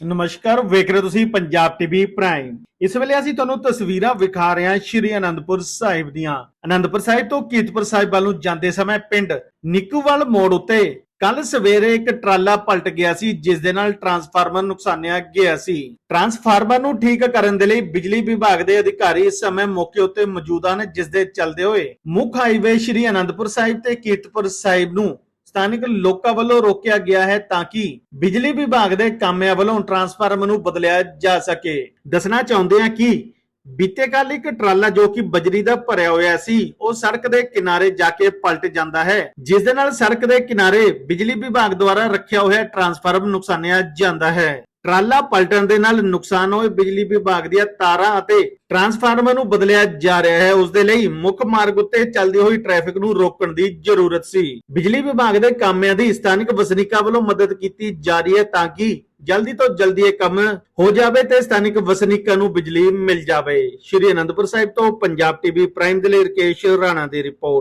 ਨਮਸਕਾਰ, ਵੇਖ ਰਹੇ ਤੁਸੀਂ ਪੰਜਾਬ ਟੀਵੀ ਪ੍ਰਾਈਮ ਇਸ ਵੇਲੇ ਅਸੀਂ ਤੁਹਾਨੂੰ ਤਸਵੀਰਾਂ ਵਿਖਾ ਰਹੇ ਹਾਂ ਸ਼੍ਰੀ ਅਨੰਦਪੁਰ ਸਾਹਿਬ ਦੀਆਂ। ਅਨੰਦਪੁਰ ਸਾਹਿਬ ਤੋਂ ਕੀਰਤਪੁਰ ਸਾਹਿਬ ਵੱਲ ਨੂੰ ਜਾਂਦੇ ਸਮੇਂ ਪਿੰਡ ਨਿੱਕੂਵਾਲ ਮੋੜ ਉੱਤੇ ਕੱਲ ਸਵੇਰੇ ਇੱਕ ਟਰਾਲਾ ਪਲਟ ਗਿਆ ਸੀ, ਜਿਸ ਦੇ ਨਾਲ ਟਰਾਂਸਫਾਰਮਰ ਨੁਕਸਾਨਿਆ ਗਿਆ ਸੀ। ਟਰਾਂਸਫਾਰਮਰ ਨੂੰ ਠੀਕ ਕਰਨ ਦੇ ਲਈ ਬਿਜਲੀ ਵਿਭਾਗ ਦੇ ਅਧਿਕਾਰੀ ਇਸ ਸਮੇਂ ਮੌਕੇ ਉੱਤੇ ਮੌਜੂਦ ਹਨ, ਜਿਸ ਦੇ ਚੱਲਦੇ ਹੋਏ ਮੁੱਖ ਹਾਈਵੇ ਸ਼੍ਰੀ ਅਨੰਦਪੁਰ ਸਾਹਿਬ ਤੇ ਕੀਰਤਪੁਰ ਸਾਹਿਬ ਨੂੰ ਸਥਾਨਕ ਲੋਕਾਂ ਵੱਲੋਂ ਰੋਕਿਆ ਗਿਆ ਹੈ ਤਾਂ ਕਿ ਬਿਜਲੀ ਵਿਭਾਗ ਦੇ ਕਾਮਿਆਂ ਵੱਲੋਂ ਟਰਾਂਸਫਾਰਮਰ ਨੂੰ ਬਦਲਿਆ ਜਾ ਸਕੇ। ਦੱਸਣਾ ਚਾਹੁੰਦੇ ਹਾਂ ਕਿ ਬੀਤੇ ਕੱਲ ਇੱਕ ਟਰਾਲਾ ਜੋ ਕਿ ਬਜਰੀ ਦਾ ਭਰਿਆ ਹੋਇਆ ਸੀ, ਉਹ ਸੜਕ ਦੇ ਕਿਨਾਰੇ ਜਾ ਕੇ ਪਲਟ ਜਾਂਦਾ ਹੈ। ਜਿਸ ਦੇ ਨਾਲ ਸੜਕ ਦੇ ਕਿਨਾਰੇ ਬਿਜਲੀ ਵਿਭਾਗ ਦੁਆਰਾ ਰੱਖਿਆ ਹੋਇਆ ਟਰਾਂਸਫਾਰਮਰ ਨੁਕਸਾਨਿਆ ਜਾਂਦਾ ਹੈ। ਟਰਾਲਾ ਪਲਟਣ ਦੇ ਨਾਲ ਨੁਕਸਾਨ ਹੋਏ ਬਿਜਲੀ ਵਿਭਾਗ ਦੀਆਂ ਤਾਰਾਂ ਅਤੇ ਟਰਾਂਸਫਾਰਮਰ ਨੂੰ ਬਦਲਿਆ ਜਾ ਰਿਹਾ ਹੈ। ਉਸ ਦੇ ਲਈ ਮੁੱਖ ਮਾਰਗ ਉੱਤੇ ਚੱਲਦੀ ਹੋਈ ਟ੍ਰੈਫਿਕ ਨੂੰ ਰੋਕਣ ਦੀ ਜ਼ਰੂਰਤ ਸੀ। ਬਿਜਲੀ ਵਿਭਾਗ ਦੇ ਕਾਮਿਆਂ ਦੀ ਸਥਾਨਕ ਵਸਨੀਕਾਂ ਵੱਲੋਂ ਮਦਦ ਕੀਤੀ ਜਾ ਰਹੀ ਹੈ ਤਾਂ ਕਿ ਜਲਦੀ ਤੋਂ ਜਲਦੀ ਇਹ ਕੰਮ ਹੋ ਜਾਵੇ ਤੇ ਸਥਾਨਕ ਵਸਨੀਕਾਂ ਨੂੰ ਬਿਜਲੀ ਮਿਲ ਜਾਵੇ। ਸ਼੍ਰੀ ਅਨੰਦਪੁਰ ਸਾਹਿਬ ਤੋਂ ਪੰਜਾਬ ਟੀਵੀ ਪ੍ਰਾਈਮ ਦੇ ਲਈ ਰਕੇਸ਼ ਰਾਣਾ ਦੀ ਰਿਪੋਰਟ।